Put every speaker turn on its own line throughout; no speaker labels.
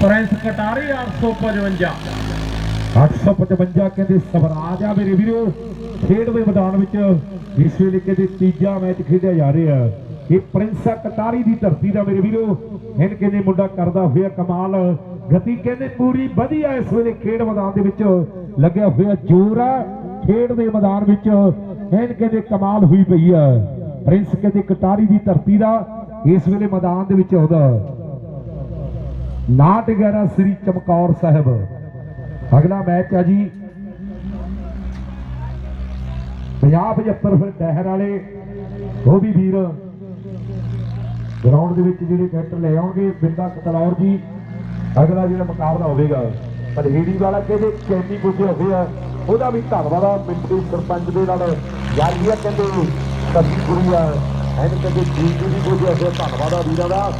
Prince ਕਟਾਰੀ 855
855 ਕਹਿੰਦੇ ਸਵਰਾਜ ਆ ਮੇਰੇ ਵੀਰੋ। ਖੇਡ ਦੇ ਮੈਦਾਨ ਵਿੱਚ ਇਸ ਵੇਲੇ ਕਹਿੰਦੇ ਤੀਜਾ ਮੈਚ ਖੇਡਿਆ ਜਾ ਰਿਹਾ। ਇਹ ਪ੍ਰਿੰਸਾ ਕਟਾਰੀ ਦੀ ਧਰਤੀ ਦਾ ਮੇਰੇ ਵੀਰੋ। ਇਹਨ ਕਹਿੰਦੇ ਮੁੰਡਾ ਕਰਦਾ ਹੋਇਆ ਕਮਾਲ। ਗਤੀ ਕਹਿੰਦੇ ਪੂਰੀ ਵਧੀਆ ਇਸ ਵੇਲੇ ਖੇਡ ਮੈਦਾਨ ਦੇ ਵਿੱਚ ਲੱਗਿਆ ਹੋਇਆ ਜੋਰ ਆ। ਖੇਡ ਦੇ ਮੈਦਾਨ ਵਿੱਚ ਇਹਨ ਕਹਿੰਦੇ ਕਮਾਲ ਹੋਈ ਪਈ ਆ। ਪ੍ਰਿੰਸ ਕਹਿੰਦੇ ਕਟਾਰੀ ਦੀ ਧਰਤੀ ਦਾ ਇਸ ਵੇਲੇ ਮੈਦਾਨ ਦੇ ਵਿੱਚ ਆਉਂਦਾ। ਨਾਟ 11 ਸ੍ਰੀ ਚਮਕੌਰ ਸਾਹਿਬ। ਅਗਲਾ ਮੈਚ ਆ ਜੀ। 50 75 ਫਿਰ ਟਹਿਰ ਵਾਲੇ, ਉਹ ਵੀ ਵੀਰ। ਗਰਾਊਂਡ ਦੇ ਵਿੱਚ ਜਿਹੜੇ ਕੈਰੈਕਟਰ ਲੈ ਆਉਣਗੇ, ਬਿੰਦਾ ਕਤਲੌਰ ਜੀ। ਅਗਲਾ ਜਿਹੜਾ ਮੁਕਾਬਲਾ ਹੋਵੇਗਾ ਪਰ ਵਾਲਾ ਕਹਿੰਦੇ ਚੈਨੀ ਪੁੱਜੇ ਹੋਏ ਆ, ਉਹਦਾ ਵੀ ਧੰਨਵਾਦ ਆ। ਮਿੰਟੂ ਸਰਪੰਚ ਦੇ ਨਾਲ ਯਾਰੀਆ ਕਹਿੰਦੇ ਸੱਜੀ ਗੁਰੂ ਆ। ਐਨ ਕਹਿੰਦੇ ਜੀਜੂ ਦੀ ਪੁੱਜੇ ਹੋਏ ਧੰਨਵਾਦ ਆ ਵੀਰਾਂ ਦਾ।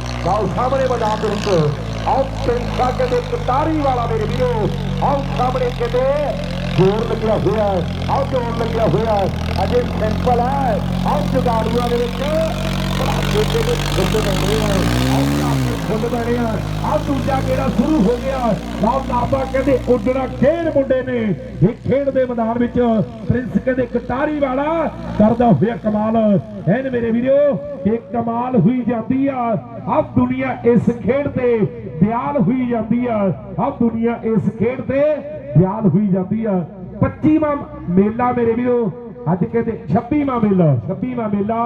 ਸਾਹਮਣੇ ਮੈਦਾਨ ਦੇ ਵਿੱਚ ਆਓ ਪਿੰਸਾ ਕਹਿੰਦੇ ਕਟਾਰੀ ਵਾਲਾ ਮੇਰੇ ਵੀਰੋ ਆਓ ਸਾਹਮਣੇ ਕਿਤੇ ਜੋਰ ਲੱਗਿਆ ਹੋਇਆ ਹੈ। ਆਓ ਜੋਰ ਲੱਗਿਆ ਹੋਇਆ ਹੈ। ਅਜੇ ਸਿੰਪਲ ਹੈ ਆਓ ਜਗਾੜੂਆਂ ਦੇ ਵਿੱਚ ਗੁੱਡ ਬਣੇ ਆ ਦੂਜਾ ਕਿਹੜਾ ਸ਼ੁਰੂ ਹੋ ਗਿਆ ਆਓ ਨਾਪਾ ਕਹਿੰਦੇ ਉੱਡਣਾ ਖੇਡ ਮੁੰਡੇ ਨੇ ਇਹ ਖੇਡ ਦੇ ਮੈਦਾਨ ਵਿੱਚ ਪ੍ਰਿੰਸ ਕਹਿੰਦੇ ਕਟਾਰੀ ਵਾਲਾ ਕਰਦਾ ਹੋਇਆ ਕਮਾਲ ਐਨ ਮੇਰੇ ਵੀਰੋ ਇਹ ਕਮਾਲ ਹੋਈ ਜਾਂਦੀ ਆ ਆਹ ਦੁਨੀਆ ਇਸ ਖੇਡ ਤੇ ਦਿਆਲ ਹੋਈ ਜਾਂਦੀ ਆ ਆਹ ਦੁਨੀਆ ਇਸ ਖੇਡ ਤੇ ਦਿਆਲ ਹੋਈ ਜਾਂਦੀ ਆ 25ਵਾਂ ਮੇਲਾ ਮੇਰੇ ਵੀਰੋ ਅੱਜ ਕਹਿੰਦੇ 26ਵਾਂ ਮੇਲਾ 26ਵਾਂ ਮੇਲਾ।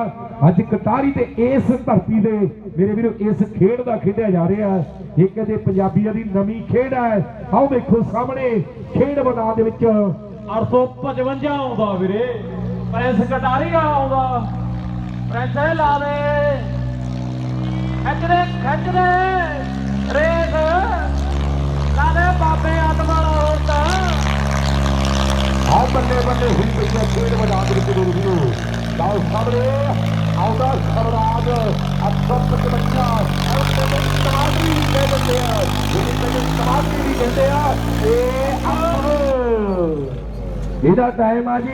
ਅੱਜ ਕਟਾਰੀ ਤੇ ਇਸ ਧਰਤੀ ਦੇ ਮੇਰੇ ਵੀਰੋ, ਇਸ ਖੇਡ ਦਾ ਖੇਡਿਆ ਜਾ ਰਿਹਾ ਇਹ ਕਹਿੰਦੇ ਪੰਜਾਬੀਆਂ ਦੀ ਨਵੀਂ ਖੇਡ ਹੈ। ਆਓ ਵੇਖੋ ਸਾਹਮਣੇ, ਖੇਡ ਮੈਦਾਨ ਦੇ ਵਿੱਚ
855 ਆਉਂਦਾ ਵੀਰੇ। ਪ੍ਰਿੰਸ ਕਟਾਰੀ ਵਾਲਾ ਆਉਂਦਾ। ਪ੍ਰਿੰਸ ਲਾ ਦੇ, ਖੱਚ ਦੇ। ਰੇਸ। ਲਾ ਦੇ ਬਾਬੇ ਆਤਮਾ ਵਾਲਾ ਹੋਰ ਤਾਂ
ਆਓ ਬੱਲੇ ਬੱਲੇ ਖੇਡ ਮੈਦਾਨ ਦੇ ਵਿੱਚ ਮੇਰੇ ਲਓ ਸਾਹਮਣੇ, ਆਉਂਦਾ ਸਵਰਾਜ 855 ਔਰ ਤੇ ਟਮਾਟਰੀ ਵੀ ਲੈ ਆ। ਜਿਹੜੀ ਤੇ ਵੀ ਕਹਿੰਦੇ ਆ, ਇਹ ਆਹ। ਇਹਦਾ ਟਾਈਮ ਆ ਜੀ।